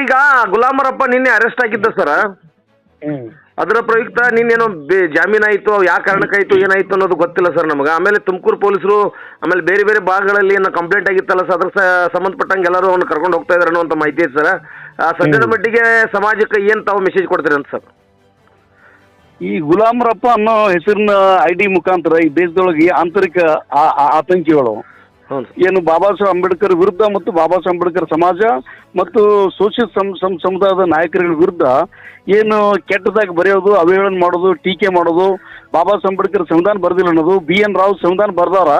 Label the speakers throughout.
Speaker 1: Sir ಈಗ ಗುಲಾಮರಪ್ಪ ನಿನ್ನೆ arrest ಆಗಿದ್ದ ಸರ್ ಅದರ ಪ್ರಯುಕ್ತ ನಿನ್ನೇನೋ ಬೆ- ಜಾಮೀನ್ ಆಯಿತು ಯಾವ ಕಾರಣಕ್ಕಾಯ್ತು ಏನಾಯ್ತು ಅನ್ನೋದು ಗೊತ್ತಿಲ್ಲ ಸರ್ ನಮಗೆ. ಆಮೇಲೆ ತುಮಕೂರು ಪೊಲೀಸರು ಆಮೇಲೆ ಬೇರೆ ಬೇರೆ ಭಾಗಗಳಲ್ಲಿ ಏನೋ ಕಂಪ್ಲೇಂಟ್ ಆಗಿತ್ತಲ್ಲ ಸರ್ ಅದ್ರ ಸಂಬಂಧಪಟ್ಟಂಗೆ ಎಲ್ಲರೂ ಅವ್ನು ಕರ್ಕೊಂಡು ಹೋಗ್ತಾ ಇದ್ದಾರೆ ಅನ್ನೋ ಮಾಹಿತಿ ಐತೆ ಸರ್ ಆ, ಸದ್ಯದ ಮಟ್ಟಿಗೆ ಸಮಾಜಕ್ಕೆ ಏನು ತಾವು ಮೆಸೇಜ್ ಕೊಡ್ತೀರಿ ಅಂತ ಸರ್
Speaker 2: ಈ ಗುಲಾಮರಪ್ಪ ಅನ್ನೋ ಹೆಸರಿನ ಐ ಡಿ ಮುಖಾಂತರ ಈ ದೇಶದೊಳಗೆ ಆಂತರಿಕ ಆತಂಕಿಗಳು ಏನು ಬಾಬಾ ಸಾಹೇಬ್ ಅಂಬೇಡ್ಕರ್ ವಿರುದ್ಧ ಮತ್ತು ಬಾಬಾ ಸಾಹೇಬ್ ಅಂಬೇಡ್ಕರ್ ಸಮಾಜ ಮತ್ತು ಸೋಷಿಯಲ್ ಸಮ್ ಸಮುದಾಯದ ನಾಯಕರುಗಳ ವಿರುದ್ಧ ಏನು ಕೆಟ್ಟದಾಗಿ ಬರೆಯೋದು ಅವಹೇಳನ ಮಾಡೋದು, ಟೀಕೆ ಮಾಡೋದು ಬಾಬಾ ಸಾಹೇಬ್ ಅಂಬೇಡ್ಕರ್ ಸಂವಿಧಾನ ಬರೆದಿಲ್ಲ ಅನ್ನೋದು, ಬಿ ಎನ್ ರಾವ್ ಸಂವಿಧಾನ ಬರ್ದಾರ,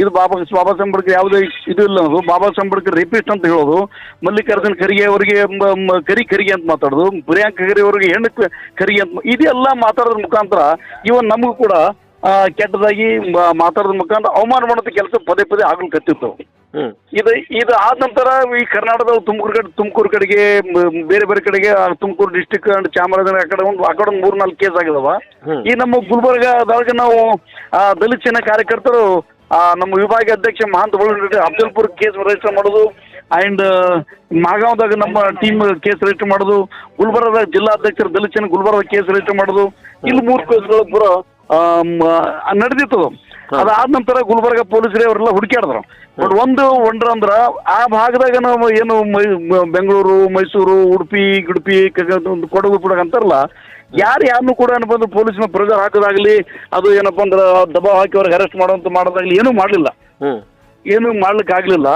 Speaker 2: ಇದು ಬಾಬಾ ಬಾಬಾ ಸಾಹೇಬ್ ಅಂಬೇಡ್ಕರ್ ಯಾವುದೇ ಇದು ಇಲ್ಲ ಅನ್ನೋದು ಬಾಬಾ ಸಾಹೇಬ್ ಅಂಬೇಡ್ಕರ್ ರೇಪಿಸ್ಟ್ ಅಂತ ಹೇಳೋದು, ಮಲ್ಲಿಕಾರ್ಜುನ್ ಖರ್ಗೆ ಅವರಿಗೆ ಕರಿ ಖರ್ಗೆ ಅಂತ ಮಾತಾಡೋದು, ಪ್ರಿಯಾಂಕ್ ಖರ್ಗೆ ಅವರಿಗೆ ಹೆಣ್ಣು ಖರ್ಗೆ ಅಂತ ಇದೆಲ್ಲ ಮಾತಾಡೋದ್ರ ಮುಖಾಂತರ ಇವನ್ ನಮಗೂ ಕೂಡ ಕೆಟ್ಟದಾಗಿ ಮಾತಾಡೋದ್ರ ಮುಖಾಂತರ ಅವಮಾನ ಮಾಡೋದು ಕೆಲಸ ಪದೇ ಪದೇ ಆಗ್ಲಿಕತ್ತಿತ್ತು
Speaker 1: ಕತ್ತಿತ್ತು.
Speaker 2: ಇದು ಇದು ಆದ ನಂತರ ಈ ಕರ್ನಾಟಕದ ತುಮಕೂರು ಕಡೆ ತುಮಕೂರು ಕಡೆಗೆ ಬೇರೆ ಬೇರೆ ಕಡೆಗೆ ತುಮಕೂರು ಡಿಸ್ಟಿಕ್ ಅಂಡ್ ಚಾಮರಾಜನಗರ ಆ ಕಡೆ ಒಂದು ಆ ಕಡೆ ಒಂದು ಮೂರು ನಾಲ್ಕು ಕೇಸ್ ಆಗಿದಾವ ಈ ನಮ್ಮ ಗುಲ್ಬರ್ಗದೊಳಗೆ ನಾವು ದಲಿತ ಸೇನಾ ಕಾರ್ಯಕರ್ತರು ನಮ್ಮ ವಿಭಾಗ ಅಧ್ಯಕ್ಷ ಮಹಾಂತ ಬಳ್ಳಿ ಅಫ್ಜಲ್ಪುರ್ ಕೇಸ್ ರಿಜಿಸ್ಟರ್ ಮಾಡೋದು ಅಂಡ್ ಮಾಗಾಂವ್ದಾಗ ನಮ್ಮ ಟೀಮ್ ಕೇಸ್ ರಿಜಿಸ್ಟರ್ ಮಾಡೋದು ಗುಲ್ಬರ್ಗದ ಜಿಲ್ಲಾಧ್ಯಕ್ಷರು ದಲಿತ ಸೇನೆ ಗುಲ್ಬರ್ಗ ಕೇಸ್ ರಿಜಿಸ್ಟರ್ ಮಾಡೋದು ಇಲ್ಲಿ ಮೂರು ಕೇಸ್ಗಳು ಪೂರ ನಡೆದಿತ್ತು ಅದಾದ ನಂತರ ಗುಲ್ಬರ್ಗ ಪೊಲೀಸರೇ ಅವರೆಲ್ಲ ಹುಡುಕ್ಯಾಡಿದ್ರು. ಬಟ್ ಒಂದು ಒಂಡ್ರ ಅಂದ್ರ ಆ ಭಾಗದಾಗ ನಾವು ಏನು ಬೆಂಗಳೂರು ಮೈಸೂರು ಉಡುಪಿ ಗಿಡುಪಿ ಕೊಡಗು ಕೂಡ ಅಂತಾರಲ್ಲ ಯಾರು ಯಾರನ್ನು ಕೂಡ ಏನಪ್ಪ ಅಂದ್ರೆ ಪೊಲೀಸ್ನ ಪ್ರೆಷರ್ ಹಾಕೋದಾಗ್ಲಿ ಅದು ಏನಪ್ಪ ಅಂದ್ರೆ ದಬಾವ್ ಹಾಕಿ ಅವ್ರಿಗೆ ಅರೆಸ್ಟ್ ಮಾಡೋಂತ ಮಾಡೋದಾಗ್ಲಿ ಏನೂ ಮಾಡಲಿಲ್ಲ. ಏನು ಮಾಡ್ಲಿಕ್ಕೆ ಆಗ್ಲಿಲ್ಲ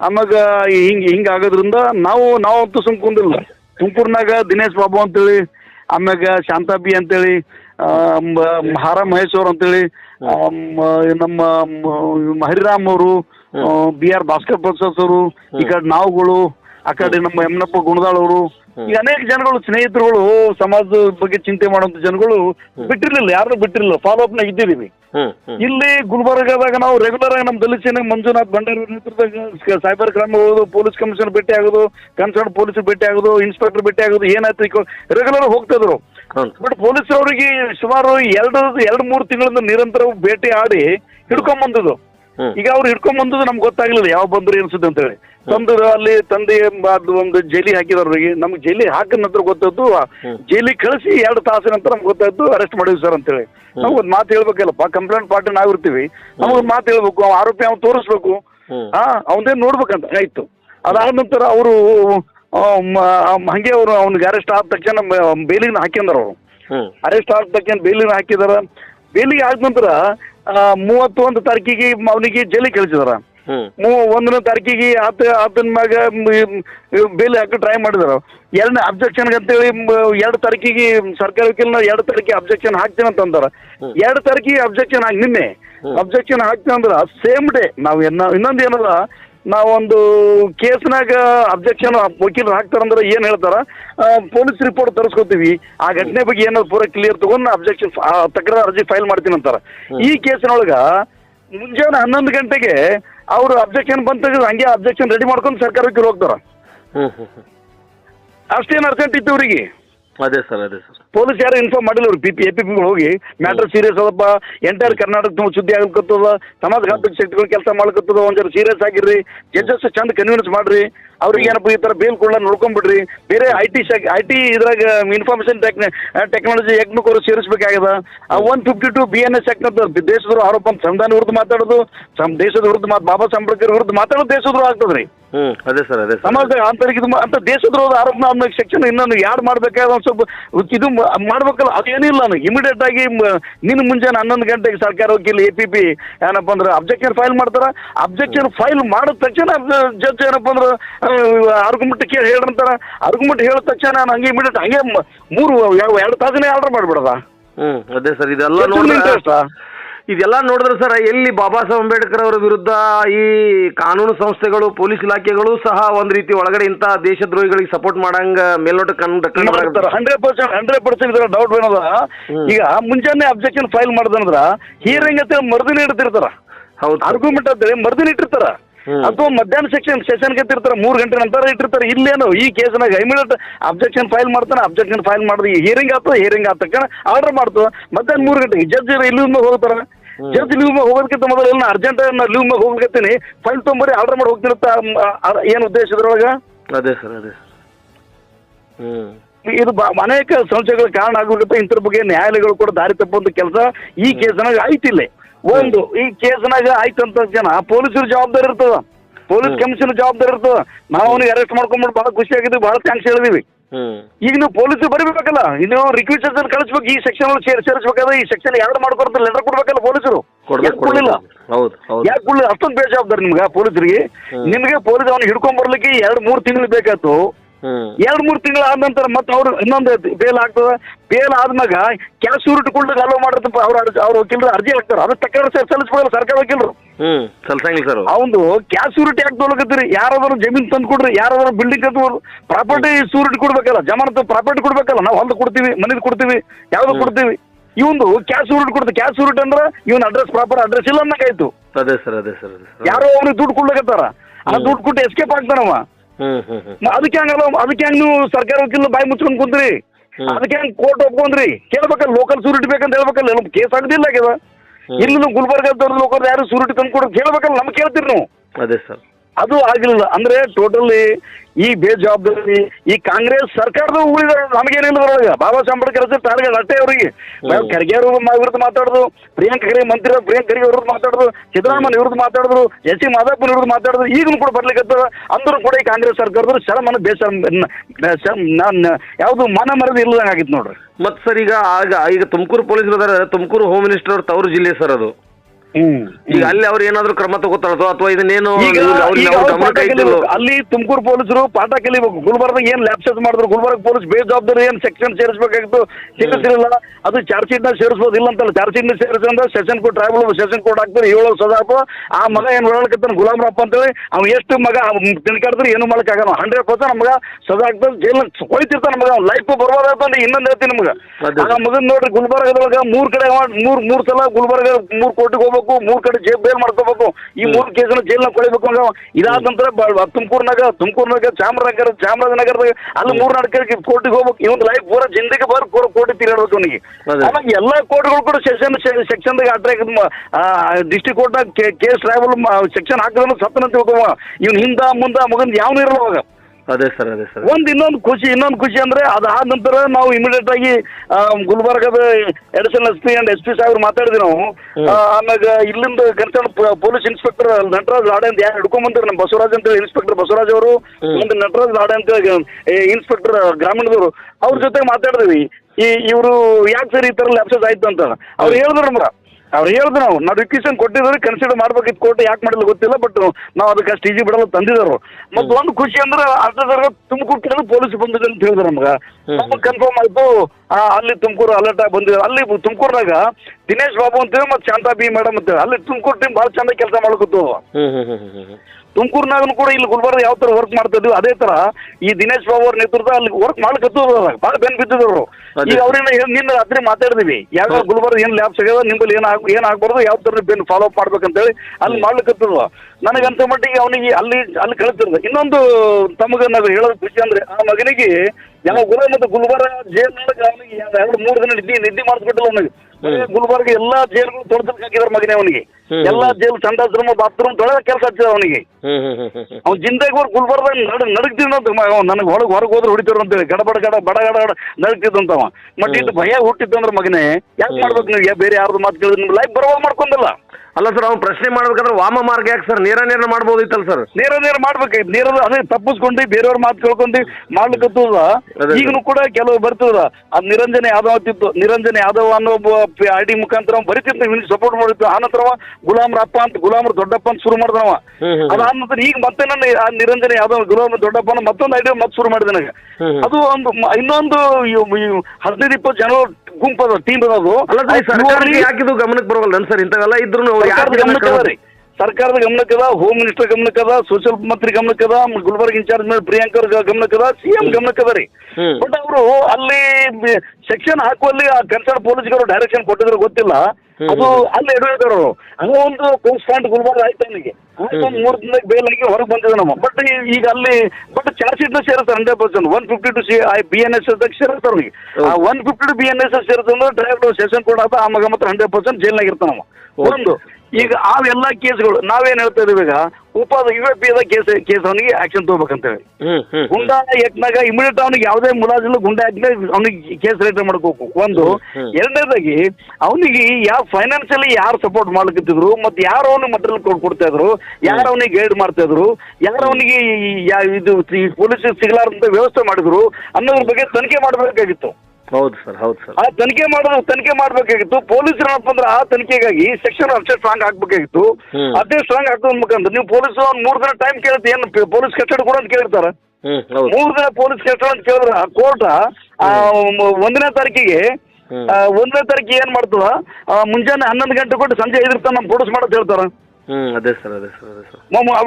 Speaker 2: ಆಮ್ಯಾಗ ಹಿಂಗೆ ಹಿಂಗೆ ಆಗೋದ್ರಿಂದ ನಾವು ನಾವಂತೂ ಸುಮ್ಕೊಂಡಿಲ್ಲ ತುಮಕೂರ್ನಾಗ ದಿನೇಶ್ ಬಾಬು ಅಂತೇಳಿ ಆಮ್ಯಾಗ ಶಾಂತಾಬಿ ಅಂತೇಳಿ ಹಾರ ಮಹೇಶ್ ಅವ್ರು ಅಂತೇಳಿ ನಮ್ಮ ಹರಿರಾಮ್ ಅವರು ಬಿ ಆರ್ ಭಾಸ್ಕರ್ ಪ್ರಸಾದ್ ಅವರು ಈ ಕಡೆ ನಾವುಗಳು ಆ ಕಡೆ ನಮ್ಮ ಯಮನಪ್ಪ ಗುಣದಾಳ್ ಅವರು ಈಗ ಅನೇಕ ಜನಗಳು ಸ್ನೇಹಿತರುಗಳು ಸಮಾಜದ ಬಗ್ಗೆ ಚಿಂತೆ ಮಾಡುವಂತ ಜನಗಳು ಬಿಟ್ಟಿರ್ಲಿಲ್ಲ ಯಾರು ಬಿಟ್ಟಿರ್ಲಿಲ್ಲ ಫಾಲೋ ಅಪ್ನಾಗ ಇದ್ದಿದ್ದೀವಿ
Speaker 1: ಇದ್ದೀವಿ
Speaker 2: ಇಲ್ಲಿ ಗುಲ್ಬರ್ಗದಾಗ ನಾವು ರೆಗ್ಯುಲರ್ ಆಗಿ ನಮ್ಮ ದಲಿತ ಸೇನೆ ಮಂಜುನಾಥ್ ಭಂಡಾರಿ ನೇತೃತ್ವದಾಗ ಸೈಬರ್ ಕ್ರೈಮ್ ಹೋಗೋದು ಪೊಲೀಸ್ ಕಮಿಷನರ್ ಭೇಟಿ ಆಗೋದು ಕನ್ಸರ್ನ್ ಪೊಲೀಸ್ ಭೇಟಿ ಆಗೋದು ಇನ್ಸ್ಪೆಕ್ಟರ್ ಭೇಟಿ ಆಗೋದು ಏನಾಯ್ತು ರೆಗ್ಯುಲರ್ ಹೋಗ್ತಾ ಇದ್ರು.
Speaker 1: ಹ್ಞೂ
Speaker 2: ಬಟ್ ಪೊಲೀಸ್ ಅವರಿಗೆ ಸುಮಾರು ಎರಡು ಎರಡು ಮೂರು ತಿಂಗಳಿಂದ ನಿರಂತರ ಭೇಟಿ ಆಡಿ ಹಿಡ್ಕೊಂಡ್ ಬಂದಿದ್ದು. ಈಗ ಅವ್ರು ಹಿಡ್ಕೊಂಡ್ ಬಂದದ್ದು ನಮ್ಗೆ ಗೊತ್ತಾಗ್ಲಿಲ್ಲ ಯಾವ ಬಂದ್ರು ಏನ್ಸುತ್ತೆ ಅಂತ ಹೇಳಿ ತಂದು ಅಲ್ಲಿ ತಂದೆ ಅದು ಒಂದು ಜೈಲಿ ಹಾಕಿದವ್ರಿಗೆ ನಮ್ಗೆ ಜೈಲಿ ಹಾಕಿದ ನಂತರ ಗೊತ್ತದ್ದು ಜೈಲಿ ಕಳಿಸಿ ಎರಡು ತಾಸಿನ ನಂತರ ನಮ್ಗೆ ಗೊತ್ತಾಯ್ತು ಅರೆಸ್ಟ್ ಮಾಡಿದ್ವಿ ಸರ್ ಅಂತೇಳಿ. ನಾವು ಒಂದು ಮಾತು ಹೇಳ್ಬೇಕಲ್ಲಪ್ಪ ಕಂಪ್ಲೇಂಟ್ ಪಾರ್ಟಿ ನಾವಿರ್ತೀವಿ ನಮಗೊಂದು ಮಾತು ಹೇಳ್ಬೇಕು ಅವ ಆರೋಪಿ ಅವ್ನು ತೋರಿಸ್ಬೇಕು. ಹಾ ಅವನದೇ ನೋಡ್ಬೇಕಂತ ಆಯ್ತು. ಅದಾದ ನಂತರ ಅವರು ಹಂಗೆ ಅವರು ಅವ್ನಿಗೆ ಅರೆಸ್ಟ್ ಆದ ತಕ್ಷಣ ಬೇಲಿನ ಹಾಕ್ಯಂದ್ರ ಅವರು. ಅರೆಸ್ಟ್ ಆದ ತಕ್ಷಣ ಬೇಲಿನ ಹಾಕಿದಾರ. ಬೇಲಿಗೆ ಆದ ನಂತರ ಮೂವತ್ತೊಂದು ತಾರೀಕಿಗೆ ಅವನಿಗೆ ಜೈಲಿಗೆ ಕಳಿಸಿದಾರ. ಒಂದನೇ ತಾರೀಕಿಗೆ ಆತ ಆತನ ಮ್ಯಾಗ ಬೇಲಿ ಹಾಕಿ ಟ್ರೈ ಮಾಡಿದಾರ. ಎರಡನೇ ಅಬ್ಜೆಕ್ಷನ್ ಅಂತೇಳಿ ಹೇಳಿ ಎರಡು ತಾರೀಕಿಗೆ ಸರ್ಕಾರಿ ವಕೀಲನ ಎರಡು ತಾರೀಕಿಗೆ ಅಬ್ಜೆಕ್ಷನ್ ಹಾಕ್ತೇನೆ ಅಂತ ಅಂದಾರ. ಎರಡು ತಾರೀಕಿಗೆ ಅಬ್ಜೆಕ್ಷನ್ ಹಾಕಿ ನಿನ್ನೆ ಅಬ್ಜೆಕ್ಷನ್ ಹಾಕ್ತೇನೆ ಅಂದ್ರ ಸೇಮ್ ಡೇ ನಾವು ಇನ್ನೊಂದು ಏನದ ನಾವೊಂದು ಕೇಸ್ನಾಗ ಅಬ್ಜೆಕ್ಷನ್ ವಕೀಲರು ಹಾಕ್ತಾರಂದ್ರೆ ಏನು ಹೇಳ್ತಾರ? ಪೊಲೀಸ್ ರಿಪೋರ್ಟ್ ತರಿಸ್ಕೊತೀವಿ. ಆ ಘಟನೆ ಬಗ್ಗೆ ಏನಾದ್ರು ಪೂರ ಕ್ಲಿಯರ್ ತಗೊಂಡು ಅಬ್ಜೆಕ್ಷನ್ ತಕರಾರು ಅರ್ಜಿ ಫೈಲ್ ಮಾಡ್ತೀನಿ ಅಂತಾರ. ಈ ಕೇಸಿನೊಳಗ ಮುಂಜಾನೆ ಹನ್ನೊಂದು ಗಂಟೆಗೆ ಅವರು ಅಬ್ಜೆಕ್ಷನ್ ಬಂತ ಹಂಗೆ ಅಬ್ಜೆಕ್ಷನ್ ರೆಡಿ ಮಾಡ್ಕೊಂಡು ಸರ್ಕಾರಕ್ಕೆ ಹೋಗ್ತಾರ. ಅಷ್ಟೇನು ಅರ್ಜೆಂಟ್ ಇತ್ತು ಇವರಿಗೆ.
Speaker 1: ಅದೇ ಸರ್ ಅದೇ ಸರ್.
Speaker 2: ಪೊಲೀಸ್ ಯಾರು ಇನ್ಫಾರ್ಮ್ ಮಾಡಿಲ್ಲ ಅವ್ರು ಪಿ ಪಿ ಎ ಪಿ ಪಿಗಳು ಹೋಗಿ ಮ್ಯಾಟರ್ ಸೀರಿಯಸ್ ಅದಪ್ಪ. ಎಂಟೈರ್ ಕರ್ನಾಟಕ ತುಂಬ ಸುದ್ದಿ ಸಮಾಜ ಸಮಾಜಘಾತಕ ಶಕ್ತಿಗಳು ಕೆಲಸ ಮಾಡ್ಲಿಕತ್ತದ. ಒಂದ್ಸರಿ ಸೀರಿಯಸ್ ಆಗಿರ್ರಿ. ಜಡ್ಜಸ್ ಚಂದ ಕನ್ವಿನ್ಸ್ ಮಾಡ್ರಿ. ಅವ್ರಿಗೆ ಏನಪ್ಪ ಈ ತರ ಬೇಲ್ ಕೊಡ್ಲ ನೋಡ್ಕೊಂಡ್ಬಿಡ್ರಿ ಬೇರೆ ಐ ಟಿ ಐ ಟಿ ಇದ್ರಾಗ ಇನ್ಫಾರ್ಮೇಶನ್ ಟೆಕ್ನ ಟೆಕ್ನಾಲಜಿ ಅವರು ಆ one fifty two B N S ಯಾಕಂತ ದೇಶದ ಆರೋಪ ಸಂವಿಧಾನ ವಿರುದ್ಧ ಮಾತಾಡೋದು. ದೇಶದ ವಿರುದ್ಧ ಮಾತ್ ಬಾಬಾ ಸಾಹೇಬ್ ವಿರುದ್ಧ ಮಾತಾಡೋದು ದೇಶದ್ರು ಆಗ್ತದ್ರಿ.
Speaker 1: ಹ್ಞೂ ಅದೇ ಸರ್ ಅದೇ ಸರ್.
Speaker 2: ಸಮಾಜದಾಗ ಆಂತರಿಕ ಇದು ಮಾ- ಅಂತ ದೇಶದ್ರೋಹದ ಆರೋಪ ಅನ್ನೋ ಸೆಕ್ಷನ್ ಇನ್ನೊಂದು ಯಾರು ಮಾಡ್ಬೇಕಾದ ಒಂದು ಸ್ವಲ್ಪ ಇದು ಮ- ಮಾಡ್ಬೇಕಲ್ಲ ಅದೇನಿಲ್ಲ ನಾನು ಇಮಿಡಿಯೇಟ್ ಆಗಿ ಮ- ನಿನ್ನ ಮುಂಜಾನೆ ಹನ್ನೊಂದು ಗಂಟೆಗೆ ಸರ್ಕಾರ ವಕೀಲ ಎ ಪಿ ಪಿ ಏನಪ್ಪ ಅಂದ್ರೆ ಅಬ್ಜೆಕ್ಷನ್ ಫೈಲ್ ಮಾಡ್ತಾರ. ಅಬ್ಜೆಕ್ಷನ್ ಫೈಲ್ ಮಾಡಿದ ತಕ್ಷಣ ಜಡ್ಜ್ ಏನಪ್ಪ ಅಂದ್ರೆ ಆರ್ಗ್ಯುಮೆಂಟ್ ಕೇಳಿ ಹೇಳ್ರಂತಾರ. ಆರ್ಗ್ಯುಮೆಂಟ್ ಹೇಳಿದ ತಕ್ಷಣ ನಾನು ಹಂಗೆ ಇಮಿಡಿಯೇಟ್ ಹಂಗೆ ಮ- ಮೂರು ಯಾವ- ಎರಡು ತಾಸನೇ ಆರ್ಡರ್ ಮಾಡಿಬಿಡದ?
Speaker 1: ಹ್ಮ್ ಅದೇ ಸರ್ ಇದೆಲ್ಲ ನೋಡಿದ್ರೆ ಇದೆಲ್ಲ ನೋಡಿದ್ರೆ ಸರ್ ಎಲ್ಲಿ ಬಾಬಾ ಸಾಹೇಬ್ ಅಂಬೇಡ್ಕರ್ ಅವರ ವಿರುದ್ಧ ಈ ಕಾನೂನು ಸಂಸ್ಥೆಗಳು ಪೊಲೀಸ್ ಇಲಾಖೆಗಳು ಸಹ ಒಂದ್ ರೀತಿ ಒಳಗಡೆ ಇಂತಹ ದೇಶದ್ರೋಹಿಗಳಿಗೆ ಸಪೋರ್ಟ್ ಮಾಡಂಗ ಮೇಲ್ನೋಟ ಕಂಡು ಕಂಡು
Speaker 2: ಹಂಡ್ರೆಡ್ ಪರ್ಸೆಂಟ್ ಹಂಡ್ರೆಡ್ ಪರ್ಸೆಂಟ್ ಇದ್ರ ಡೌಟ್ ಏನದ ಈಗ ಮುಂಜಾನೆ ಅಬ್ಜೆಕ್ಷನ್ ಫೈಲ್ ಮಾಡ್ದಂದ್ರ ಹಿಯರಿಂಗ್ ಅಂತ ಮರ್ದಿನ ಇಡ್ತಿರ್ತಾರ
Speaker 1: ಹೌದು.
Speaker 2: ಆರ್ಗ್ಯುಮೆಂಟ್ ಅಂತೇಳಿ ಮರದಿನ ಇಟ್ಟಿರ್ತಾರ. ಅಥವಾ ಮಧ್ಯಾಹ್ನ ಸೆಕ್ಷನ್ ಸೆಷನ್ಗೆ ಇರ್ತಾರ ಮೂರು ಗಂಟೆ ನಂತರ ಇಟ್ಟಿರ್ತಾರೆ. ಇಲ್ಲೇನು ಈ ಕೇಸ್ನಾಗ ಇಮಿಡಿಯೇಟ್ ಅಬ್ಜೆಕ್ಷನ್ ಫೈಲ್ ಮಾಡ್ತಾನೆ ಅಬ್ಜೆಕ್ಷನ್ ಫೈಲ್ ಮಾಡಿದ ಹಿಯರಿಂಗ್ ಆತ ಹಿಯರಿಂಗ್ ಆದ ತಕ್ಷಣ ಆರ್ಡರ್ ಮಾಡ್ತು ಮಧ್ಯಾಹ್ನ ಮೂರು ಗಂಟೆ ಜಡ್ಜ್ ಮೇಲೆ ಹೋಗ್ತಾರ. ಜಡ್ಜ್ ಲೀವ್ ಮೇಲೆ ಹೋಗೋದಕ್ಕಿಂತ ಮೊದಲು ಎಲ್ಲ ಅರ್ಜೆಂಟ್ ಲೀವ್ ಮೇಲೆ ಹೋಗ್ಲಿಕ್ಕೆ ಫೈಲ್ ತೊಗೊಂಬರಿ ಆರ್ಡರ್ ಮಾಡಿ ಹೋಗ್ತಿರುತ್ತ ಏನು ಉದ್ದೇಶ ಇದ್ರೊಳಗ?
Speaker 1: ಅದೇ ಸರ್ ಅದೇ ಹ್ಮ್.
Speaker 2: ಇದು ಅನೇಕ ಸಂಶಯಗಳ ಕಾರಣ ಆಗ್ಬೇಕಂತ ಇಂತರ ಬಗ್ಗೆ ನ್ಯಾಯಾಲಯಗಳು ಕೂಡ ದಾರಿ ತಪ್ಪುವಂತ ಕೆಲಸ ಈ ಕೇಸ್ನಾಗ ಆಯ್ತಿಲ್ಲ. ಒಂದು ಈ ಕೇಸ್ನಾಗ ಆಯ್ತಂತ ಜನ ಪೊಲೀಸರು ಜವಾಬ್ದಾರಿ ಇರ್ತದ. ಪೊಲೀಸ್ ಕಮಿಷನ್ ಜವಾಬ್ದಾರಿ ಇರ್ತದ. ನಾವು ಅವ್ನಿಗೆ ಅರೆಸ್ಟ್ ಮಾಡ್ಕೊಂಡ್ಬಿಟ್ಟು ಬಹಳ ಖುಷಿ ಆಗಿದ್ವಿ ಬಹಳ ಥ್ಯಾಂಕ್ಸ್ ಹೇಳಿದೀವಿ. ಈಗ ನೀವು ಪೊಲೀಸರು ಬರೀಬೇಕಲ್ಲ ಇನ್ನು ರಿಕ್ವಿಷನ್ ಕಳಿಸ್ಬೇಕು ಈ ಸೆಕ್ಷನ್ ಸೇರ್ ಸೇರಿಸ್ಬೇಕಾದ್ರೆ ಈ ಸೆಕ್ಷನ್ ಎರಡು ಮಾಡ್ಕೊಡ್ತಾರೆ ಲೆಟರ್ ಕೊಡ್ಬೇಕಲ್ಲ ಪೊಲೀಸರು. ಕೊಡ್ಲಿಲ್ಲ? ಯಾಕೆ ಕೊಡ್ಲಿಲ್ಲ? ಅಷ್ಟೊಂದು ಬೇಜವಾಬ್ದಾರಿ ನಿಮ್ಗೆ ಪೊಲೀಸರಿಗೆ. ನಿಮಗೆ ಪೊಲೀಸ್ ಅವ್ನು ಹಿಡ್ಕೊಂಡ್ ಬರ್ಲಿಕ್ಕೆ ಎರಡು ಮೂರು ತಿಂಗಳು ಬೇಕಾಯ್ತು. ಎರಡು ಮೂರ್ ತಿಂಗಳ ಆದ ನಂತರ ಮತ್ತೆ ಅವ್ರು ಇನ್ನೊಂದು ಬೇಲ್ ಆಗ್ತದ. ಬೇಲ್ ಆದ್ಮ್ಯಾಗ ಕ್ಯಾಶ್ ಕೊಡ್ಲಿಕ್ಕೆ ಅಲೋ ಮಾಡಿರ್ತಪ್ಪ ಅವ್ರ ಅವ್ರ ವಕೀಲರು ಅರ್ಜಿ ಹಾಕ್ತಾರೆ. ಅದು ತಕ್ಕ ಸಲ್ಲಿಸ್ಬೋದಲ್ಲ ಸರ್ಕಾರ ವಕೀಲರು.
Speaker 1: ಹ್ಮ್ ಸಲ್ಸಂಗಿಲ್ಲ ಸರ್
Speaker 2: ಅವಂದು ಕ್ಯಾಶ್ ಸೂರಿಟಿ ಯಾಕೆ ತೊಗೊಳಕತ್ತೀರಿ? ಯಾರಾದ್ರೂ ಜಮೀನ್ ತಂದು ಕೊಡ್ರಿ ಯಾರಾದ್ರೂ ಬಿಲ್ಡಿಂಗ್ ತಂದು ಪ್ರಾಪರ್ಟಿ ಸೂರಿಟಿ ಕೊಡ್ಬೇಕಲ್ಲ ಜಮಾನತ್ ಪ್ರಾಪರ್ಟಿ ಕೊಡ್ಬೇಕಲ್ಲ ನಾವು ಹೊಲದ ಕೊಡ್ತೀವಿ ಮನೇದು ಕೊಡ್ತೀವಿ ಯಾವ್ದು ಕೊಡ್ತೀವಿ. ಇವಂದು ಕ್ಯಾಶ್ ಸೂರಿಟ್ ಕೊಡ್ತೀವಿ ಕ್ಯಾಶ್ ಸೂರಿಟಿ ಅಂದ್ರೆ ಇವನ್ ಅಡ್ರೆಸ್ ಪ್ರಾಪರ್ ಅಡ್ರೆಸ್ ಇಲ್ಲ ಅನ್ನಕಾಯ್ತು
Speaker 1: ಅದೇ ಸರ್ ಅದೇ ಸರ್ ಸರ್
Speaker 2: ಯಾರೋ ಅವ್ರಿಗೆ ದುಡ್ಡು ಕೊಡ್ಲಕತ್ತಾರ. ಆ ದುಡ್ಡು ಕೊಟ್ಟು ಎಸ್ಕೇಪ್ ಆಗ್ತಾನವ. ಅದಕ್ಕೆ ಹಂಗಲ್ಲ ಅದಕ್ಕೆ ಹಂಗ ನೀವು ಸರ್ಕಾರ ವಕೀಲ ಬಾಯಿ ಮುಚ್ಕೊಂಡು ಕುಂತ್ರಿ. ಅದಕ್ಕೆ ಹಂಗ ಕೋರ್ಟ್ ಒಪ್ಕೊಂಡ್ರಿ. ಕೇಳ್ಬೇಕಲ್ಲ ಲೋಕಲ್ ಸೂರಿಟಿ ಬೇಕಂತ ಹೇಳ್ಬೇಕಲ್ಲ ನಮ್ ಕೇಸ್ ಆಗದಿಲ್ಲ ಆಗ್ಯದ. ಇಲ್ಲಿ ಗುಲ್ಬರ್ಗದವ್ರು ಲೋಕಲ್ ಯಾರು ಸೂರಿಟಿ ತಂದು ಕೊಡೋದು ಕೇಳ್ಬೇಕಲ್ಲ ನಮ್ಗೆ ಕೇಳ್ತೀರಿ ನೀವು.
Speaker 1: ಅದೇ ಸರ್.
Speaker 2: ಅದು ಆಗಿಲ್ಲ. ಅಂದ್ರೆ ಟೋಟಲಿ ಈ ಬೇಜವಾಬ್ದಾರಿ ಈ ಕಾಂಗ್ರೆಸ್ ಸರ್ಕಾರದ ಉಳಿದ ನಮಗೇನಿಲ್ಲ ಅದ್ರೊಳಗೆ. ಬಾಬಾ ಸಾಹೇಬ್ ಅಂಬೇಡ್ಕರ್ ಹೆಸರು ಟಾರ್ಗೆಟ್ ಅಷ್ಟೇ ಅವರಿಗೆ. ಖರ್ಗೆ ಅವರು ವಿರುದ್ಧ ಮಾತಾಡೋದು ಪ್ರಿಯಾಂಕ್ ಖರ್ಗೆ ಮಂತ್ರಿ ಪ್ರಿಯಾಂಕ್ ಖರ್ಗೆ ವಿರುದ್ಧ ಮಾತಾಡೋದು ಸಿದ್ದರಾಮಯ್ಯ ವಿರುದ್ಧ ಮಾತಾಡಿದ್ರು ಎಸ್ ಸಿ ಮಾದಪ್ಪನ ವಿರುದ್ಧ ಮಾತಾಡಿದ್ರು ಈಗಲೂ ಕೂಡ ಬರ್ಲಿಕ್ಕೆ ಅಂದ್ರೂ ಕೂಡ ಈ ಕಾಂಗ್ರೆಸ್ ಸರ್ಕಾರದವ್ರು ಶರಮನ ಬೇಸರ ಯಾವುದು ಮನ ಮರದ ಇಲ್ಲದಂಗೆ ಆಗಿತ್ತು ನೋಡ್ರಿ.
Speaker 1: ಮತ್ತೆ ಸರ್ ಈಗ ಆಗ ಈಗ ತುಮಕೂರು ಪೊಲೀಸರು ಅದಾರ ತುಮಕೂರು ಹೋಮ್ ಮಿನಿಸ್ಟರ್ ಅವ್ರ ತವರು ಜಿಲ್ಲೆ ಸರ್ ಅದು. ಈಗ ಅಲ್ಲಿ ಅವ್ರು ಏನಾದ್ರು ಕ್ರಮ ತಗೋತಾರೋ ಅಥವಾ ಇದನ್ನೇನು
Speaker 2: ಈಗ ಈಗ
Speaker 1: ಅವ್ರ
Speaker 2: ಅವ್ರು
Speaker 1: ಗಮನಕ್ಕೆ
Speaker 2: ಪಾಠ
Speaker 1: ಆಯ್ತು
Speaker 2: ಕಲಿಬೇಕು. ಅಲ್ಲಿ ತುಮಕೂರು ಪೊಲೀಸರು ಪಾಠ ಕಲಿಬೇಕು. ಗುಲ್ಬರ್ಗ ಏನ್ ಲ್ಯಾಪ್ಸಸ್ ಮಾಡಿದ್ರು? ಗುಲ್ಬರ್ಗ ಪೊಲೀಸ್ ಬೇಜವಾಬ್ದಾರಿ ಏನ್ ಸೆಕ್ಷನ್ ಸೇರಿಸಬೇಕಾಗಿತ್ತು? ಸೇರಿಸಿರಲಿಲ್ಲ ಅದು ಚಾರ್ಜ್ ಶೀಟ್ನ ಸೇರಿಸಬಹುದು ಇಲ್ಲ ಅಂತಲ್ಲ ಚಾರ್ಜ್ ಶೀಟ್ನ ಸೇರಿಸಿದ್ರೆ session court tribal session court ಹಾಕ್ತಾರೆ. ಏಳು ಸದಾಪ ಆ ಮಗ ಏನ್ ಒಳಕತ್ತಾನ ಅಂತ ಅಂತೇಳಿ ಅವ್ನು ಎಷ್ಟು ಮಗ ತಿನ್ಕಾಡಿದ್ರೆ ಏನು ಮಾಡಕ್ಕಾಗಲ್ಲ ಹಂಡ್ರೆಡ್ ಪರ್ಸೆಂಟ್ ನಮಗ ಸದಾ ಆಗ್ತದೆ ಜೈಲ್ ಹೊಳಿತಿರ್ತಾನ ಮಗ. ಲೈಫ್ ಬರ್ಬೋದಾಗ್ತದೆ ಇನ್ನೊಂದು ಹೇಳ್ತೀನಿ ನಮಗ.
Speaker 1: ಅದೇ.
Speaker 2: ಆ ಮಗನ್ ನೋಡ್ರಿ ಗುಲ್ಬರ್ಗದೊಳಗ ಮೂರ್ ಕಡೆ ಅವ ಮೂರ್ ಮೂರ್ ಸಲ ಗುಲ್ಬರ್ಗ ಮೂರ್ ಕೋಟಿಗೆ ಹೋಗ್ಬೇಕು. ಮೂರ್ ಕಡೆ ಜೈಲ್ ಬೇಲ್ ಮಾಡ್ಕೋಬೇಕು ಈ ಮೂರ್ ಕೇಸನ್ನು ಜೈಲ್ನ ಕೊಳಿಬೇಕು ಅಂದ್ರೆ ಇದಾದ ನಂತರ ತುಮಕೂರ್ನಾಗ ತುಮಕೂರ್ನಾಗ ಚಾಮರಾಜನಗರ ಚಾಮರಾಜನಗರದಾಗ ಅಲ್ಲಿ ಮೂರ್ ನಾಲ್ಕು ಕೋರ್ಟಿಗೆ ಹೋಗ್ಬೇಕು ಇವನ್ ಲೈಫ್ ಪೂರಾ ಜಿಂದಗಿ ಬರ್ ಪೂರ ಕೋಟಿ ತಿರುಗಾಡ್ಬೇಕು ಅವನಿಗೆ. ಆಮೇಲೆ ಎಲ್ಲಾ ಕೋರ್ಟ್ಗಳು ಕೂಡ ಸೆಕ್ಷನ್ ಸೆಕ್ಷನ್ದಾಗ ಅಟ್ರಾಕ್ ಡಿಸ್ಟ್ರಿಕ್ಟ್ ಕೋರ್ಟ್ನಾಗ ಕೇಸ್ ಟ್ರಾವೆಲ್ ಸೆಕ್ಷನ್ ಹಾಕಿದ್ರು ಸತ್ತನಂತ ಹೋಗುವ ಇವ್ನ ಹಿಂದ ಮುಂದ ಮಗನ್ ಯಾವನು ಇರಲ್ಲ ಅವಾಗ.
Speaker 1: ಅದೇ ಸರ್ ಅದೇ ಸರ್.
Speaker 2: ಒಂದ್ ಇನ್ನೊಂದು ಖುಷಿ ಇನ್ನೊಂದು ಖುಷಿ ಅಂದ್ರೆ ಅದಾದ ನಂತರ ನಾವು ಇಮಿಡಿಯೇಟ್ ಆಗಿ ಆ, ಗುಲ್ಬರ್ಗದ additional S P and S P ಸಾಹೇಬ್ರು ಮಾತಾಡಿದ್ವಿ ನಾವು. ಆ, ಆಮ್ಯಾಗ ಇಲ್ಲಿಂದ concern police inspector Nataraj Lade ಅಂತ ಯಾರು ಹಿಡ್ಕೊಂಡ್ ಬಂದ್ರೆ ನಮ್ಮ ಬಸವರಾಜ್ ಅಂತ ಇನ್ಸ್ಪೆಕ್ಟರ್ ಬಸವರಾಜ್ ಅವರು ಒಂದು ನಟರಾಜ್ ಲಾಡೆ ಅಂತ ಇನ್ಸ್ಪೆಕ್ಟರ್ ಗ್ರಾಮೀಣದವರು ಅವ್ರ ಜೊತೆ ಮಾತಾಡಿದ್ವಿ. ಈ ಇವರು ಯಾಕೆ ಸರ್ ಈ ತರ ಲ್ಯಾಪ್ಸಸ್ ಆಯ್ತು ಅಂತ. ಅವ್ರು ಹೇಳಿದ್ರು ನಮ್ಗೆ. ಅವ್ರು ಹೇಳಿದ್ರು ನಾವು ನಾವು ರಿಕ್ವೆಷನ್ ಕೊಟ್ಟಿದ್ರು ಕನ್ಸಿಡರ್ ಮಾಡ್ಬೇಕಿತ್ತು ಕೋರ್ಟ್ ಯಾಕೆ ಮಾಡಿಲ್ಲ ಗೊತ್ತಿಲ್ಲ ಬಟ್ ನಾವು ಅದಕ್ಕೆ ಅಷ್ಟು ಈಜಿ ಬಿಡಲ್ಲ ತಂದಿದ್ರು ಮತ್ತು ಒಂದು ಖುಷಿ ಅಂದ್ರೆ ಅರ್ಧದರ್ಗ ತುಮಕೂರು ಕೇಳಿದ್ರು ಪೊಲೀಸ್ ಬಂದಿದೆ ಅಂತ ಹೇಳಿದ್ರು ನಮ್ಗೆ. ನಮಗೆ ಕನ್ಫರ್ಮ್ ಆಯ್ತು ಆ, ಅಲ್ಲಿ ತುಮಕೂರು ಅಲರ್ಟ್ ಆಗಿ ಬಂದಿದೆ. ಅಲ್ಲಿ ತುಮಕೂರ್ನಾಗ ದಿನೇಶ್ ಬಾಬು ಅಂತೇಳಿ ಮತ್ತೆ ಶಾಂತಾ ಬಿ ಮೇಡಮ್ ಅಂತೇಳಿ ಅಲ್ಲಿ ತುಮಕೂರು ಟೀಮ್ ಭಾಳ ಚಂದ ಕೆಲಸ ಮಾಡ್ಕೊತು.
Speaker 1: ಹ್ಮ್ ಹ್ಮ್ ಹ್ಮ್ ಹ್ಮ್ ಹ್ಮ್
Speaker 2: ತುಮಕೂರ್ನಾಗೂ ಕೂಡ ಇಲ್ಲಿ ಗುಲ್ಬರ್ಗ ಯಾವ ತರ ವರ್ಕ್ ಮಾಡ್ತಾ ಇದ್ವಿ ಅದೇ ತರ ಈ ದಿನೇಶ್ ಬಾಬು ಅವ್ರ ನೇತೃತ್ವ ಅಲ್ಲಿ ವರ್ಕ್ ಮಾಡ್ಕತ್ತು ಭಾಳ ಬೆನ್ ಬಿದ್ದಿದ್ರು.
Speaker 1: ಅದೇ.
Speaker 2: ಈಗ ಅವ್ರೇನ ನಿನ್ನ ರಾತ್ರಿ ಮಾತಾಡಿದ್ವಿ ಯಾವ ಗುಲ್ಬರ್ಗ ಏನ್ ಲ್ಯಾಬ್ಸ್ ಆಗ್ಯದ ನಿಮ್ಮಲ್ಲಿ ಏನ್ ಏನ್ ಆಗ್ಬಾರ್ದು ಯಾವ ತರ ಬೆನ್ ಫಾಲೋ ಅಪ್ ಮಾಡ್ಬೇಕಂತೇಳಿ ಅಲ್ಲಿ ಮಾಡ್ಲಿಕ್ಕತ್ತದ ನನಗಂತ ಮಟ್ಟಿಗೆ ಅವನಿಗೆ ಅಲ್ಲಿ ಅಲ್ಲಿ ಕಳಿಸ್ತಿರ್ತದೆ ಇನ್ನೊಂದು ತಮಗೆ ನಾವು ಹೇಳೋದು ಖುಷಿ ಅಂದ್ರೆ ಆ ಮಗನಿಗೆ ಯಾವ ಗುಲ ಮತ್ತು ಗುಲ್ಬರ್ಗ ಜೈಲ್ ಅವನಿಗೆ ಎರಡು ಮೂರು ದಿನ ನಿದ್ದೆ ನಿದ್ದೆ ಮಾಡಿಸ್ಬಿಟ್ಟಲ್ಲ ಅವನಿಗೆ. ಗುಲ್ಬರ್ಗ ಎಲ್ಲಾ ಜೇಲ್ಗಳು ತೊಡ್ದಕ್ಕೆ ಹಾಕಿದಾರೆ ಮಗನೇ ಅವನಿಗೆ. ಎಲ್ಲಾ ಜೇಲ್ ಸಂಡಾಸ್ ಬಾತ್ರೂಮ್ ತೊಳೆದ ಕೆಲಸ ಹಚ್ಚಿದ ಅವನಿಗೆ. ಅವ್ನ ಜಿಂದಾಗಿ ಅವ್ರು ಗುಲ್ಬರ್ಗ ನಡ ನಡಗ್ತಿದ್ದಂತ ನನಗೆ ಹೊರಗೆ ಹೊರಗೆ ಹೋದ್ರೆ ಹೊಡಿತಾರ ಅಂತೇಳಿ. ಗಡಬಡ ಗಡ ಬಡ ಗಡ ಗಡ ನಡಗ್ತಿದ್ದಂತವ ಮಟ್ ಇದು ಭಯ ಹುಟ್ಟಿತ್ತಂದ್ರ ಮಗನೇ. ಯಾಕೆ ಮಾಡ್ಬೇಕು ನೀವು? ಬೇರೆ ಯಾರ್ದು ಮಾತು ಕೇಳಿದ್ರೆ ಲೈಫ್ ಬರವ ಮಾಡ್ಕೊಂಡಲ್ಲ
Speaker 1: ಅಲ್ಲ ಸರ್ ಅವ್ನು ಪ್ರಶ್ನೆ ಮಾಡ್ಬೇಕಾದ್ರೆ ವಾಮ ಮಾರ್ಗ ಯಾಕೆ ಸರ್? ನೇರ ನೇರ ಮಾಡ್ಬೋದಿತ್ತಲ್ಲ ಸರ್?
Speaker 2: ನೇರ ನೇರ ಮಾಡ್ಬೇಕು ನೇರ ಅದೇ ತಪ್ಪಿಸ್ಕೊಂಡು ಬೇರೆಯವ್ರ ಮಾತು ಕೇಳ್ಕೊಂಡು ಮಾಡ್ಲಿಕ್ಕತ್ತದ. ಈಗನು ಕೂಡ ಕೆಲವು ಬರ್ತದ. ಆ ನಿರಂಜನೆ ಯಾದವ್ ಅಂತಿತ್ತು ನಿರಂಜನೆ ಯಾದವ್ ಅನ್ನೋ ಒಬ್ಬ ಐ ಡಿ ಮುಖಾಂತರ ಬರೀತಿತ್ತು ಸಪೋರ್ಟ್ ಮಾಡಿತ್ತು ಆ ನಂತರ ಗುಲಾಮ್ರ ರಪ್ಪ ಅಂತ ಗುಲಾಮ್ರ ದೊಡ್ಡಪ್ಪ ಅಂತ ಶುರು ಮಾಡಿದವ. ಅದಾದ ನಂತರ ಈಗ ಮತ್ತೆ ನನ್ನ ಆ ನಿರಂಜನೆ ಯಾದವ್ ಗುಲಾಮ್ ದೊಡ್ಡಪ್ಪ ಮತ್ತೊಂದು ಐಡಿಯಾ ಮತ್ತೆ ಶುರು ಮಾಡಿದೆ ನನಗೆ. ಅದು ಒಂದು ಇನ್ನೊಂದು ಹದಿನೈದು ಇಪ್ಪತ್ತು ಜನ ಗುಂಪು ಅದ ಟೀಮ್ ಅದು
Speaker 1: ಅಲ್ಲ ಸರ್ ಈ ಸರ್ಕಾರಕ್ಕೆ ಗಮನಕ್ಕೆ ಬರೋಲ್ಲ ಸರ್ ಇಂಥವೆಲ್ಲ ಇದ್ರು
Speaker 2: ಸರ್ಕಾರದ ಗಮನಕ್ಕೆ ಸರ್ಕಾರದ ಗಮನಕ್ಕದ ಹೋಮ್ ಮಿನಿಸ್ಟರ್ ಗಮನಕ್ಕದ ಸೋಷಿಯಲ್ ಮಂತ್ರಿ ಗಮನಕ್ಕದ ಗುಲ್ಬರ್ಗ್ ಇನ್ಚಾರ್ಜ್ ಮೇಲೆ ಪ್ರಿಯಾಂಕರ್ ಅವ್ರ ಗಮನಕ್ಕೆ ಅದ ಸಿಎಂ ಗಮನಕ್ಕೆ ಅದ ರೀ. ಬಟ್ ಅವರು ಅಲ್ಲಿ ಸೆಕ್ಷನ್ ಹಾಕುವಲ್ಲಿ ಆ ಕನ್ಸರ್ನ್ ಪೊಲೀಸ್ಗಳು ಡೈರೆಕ್ಷನ್ ಕೊಟ್ಟಿದ್ರು ಗೊತ್ತಿಲ್ಲ. ಅದು ಅಲ್ಲಿ ಎಡವಿದ್ರು ಹಂಗ ಒಂದು ಪಾಯಿಂಟ್ ಗುಲ್ಬರ್ಗ ಆಯ್ತು ಅವನಿಗೆ ಒಂದು ಮೂರು ದಿನದಾಗ ಬೇಲ್ ಆಗಿ ಹೊರಗೆ ಬಂದಿದೆ ನಮ್ಮ. ಬಟ್ ಈಗ ಅಲ್ಲಿ ಬಟ್ ಚಾರ್ಜ್ ಶೀಟ್ ಸೇರುತ್ತೆ hundred percent one fifty two C I B N S ಸೇರುತ್ತೆ ಅವ್ರಿಗೆ. ಆ one fifty two B N S ಸೇರುತ್ತೆ ಅಂದ್ರೆ ಡ್ರೈವರ್ ಸೆಷನ್ ಕೂಡ ಆತ ಮಗ ಮಾತ್ರ ಹಂಡ್ರೆಡ್ ಪರ್ಸೆಂಟ್ ಜೈಲ್ನಾಗ. ಒಂದು ಈಗ ಅವೆಲ್ಲ ಕೇಸ್ಗಳು ನಾವೇನ್ ಹೇಳ್ತಾ ಇದೀವಿ ಈಗ? ಉಪ ಪಿ ಕೇಸ್ ಕೇಸ್ ಅವನಿಗೆ ಆಕ್ಷನ್ ತಗೋಬೇಕಂತ
Speaker 1: ಹೇಳಿ ಹ್ಮ್.
Speaker 2: ಗುಂಡಾ ಯತ್ನಾಗ ಇಮಿಡಿಯೇಟ್ ಅವನಿಗೆ ಯಾವುದೇ ಮುಲಾಜಿಲ್ಲ ಗುಂಡಾ ಯತ್ನ ಅವನಿಗೆ ಕೇಸ್ ರಿಜಿಸ್ಟರ್ ಮಾಡ್ಕೋಬೇಕು ಒಂದು. ಎರಡನೇದಾಗಿ ಅವನಿಗೆ ಯಾವ ಫೈನಾನ್ಸಿಯಲ್ಲಿ ಯಾರು ಸಪೋರ್ಟ್ ಮಾಡ್ಲಿಕ್ಕಿದ್ರು ಮತ್ತೆ ಯಾರು ಅವನಿಗೆ ಮಟೀರಿಯಲ್ ಕೊಡ್ತಾ ಇದ್ರು ಯಾರು ಅವನಿಗೆ ಗೈಡ್ ಮಾಡ್ತಾ ಇದ್ರು ಯಾರು ಅವನಿಗೆ ಇದು ಪೊಲೀಸ್ ಸಿಗಲಾರಂತ ವ್ಯವಸ್ಥೆ ಮಾಡಿದ್ರು ಅನ್ನೋದ್ರ ಬಗ್ಗೆ ತನಿಖೆ ಮಾಡಬೇಕಾಗಿತ್ತು.
Speaker 1: ಹೌದು ಸರ್ ಹೌದು ಸರ್.
Speaker 2: ಆ ತನಿಖೆ ಮಾಡೋದು ತನಿಖೆ ಮಾಡಬೇಕಾಗಿತ್ತು. ಪೊಲೀಸ್ ಏನಪ್ಪ ಅಂದ್ರೆ ಆ ತನಿಖೆಗಾಗಿ ಸೆಕ್ಷನ್ ಅಷ್ಟೇ ಸ್ಟ್ರಾಂಗ್ ಹಾಕ್ಬೇಕಾಗಿತ್ತು. ಅದೇ ಸ್ಟ್ರಾಂಗ್ ಹಾಕೋದ್ಬೇಕಂದ್ರೆ ನೀವು ಪೊಲೀಸ್ ಒಂದು ಮೂರ್ ದಿನ ಟೈಮ್ ಕೇಳುತ್ತೆ ಏನು? ಪೊಲೀಸ್ ಕಸ್ಟಡಿ ಕೂಡ ಅಂತ ಕೇಳಿರ್ತಾರೆ. ಮೂರ್ ದಿನ ಪೊಲೀಸ್ ಕಸ್ಟಡಿ ಅಂತ ಕೇಳಿದ್ರೆ ಕೋರ್ಟ್ ಒಂದನೇ ತಾರೀಕಿಗೆ ಒಂದನೇ ತಾರೀಕಿಗೆ ಏನ್ ಮಾಡ್ತದ? ಮುಂಜಾನೆ ಹನ್ನೊಂದು ಗಂಟೆ ಕೊಟ್ಟು ಸಂಜೆ ಐದರ ತನಕ ನಮ್ಮ ಪೊಲೀಸ್ ಮಾಡೋದು ಹೇಳ್ತಾರ.
Speaker 1: ಹ್ಮ್ ಅದೇ ಸರ್ ಅದೇ ಸರ್ ಅದೇ ಸರ್.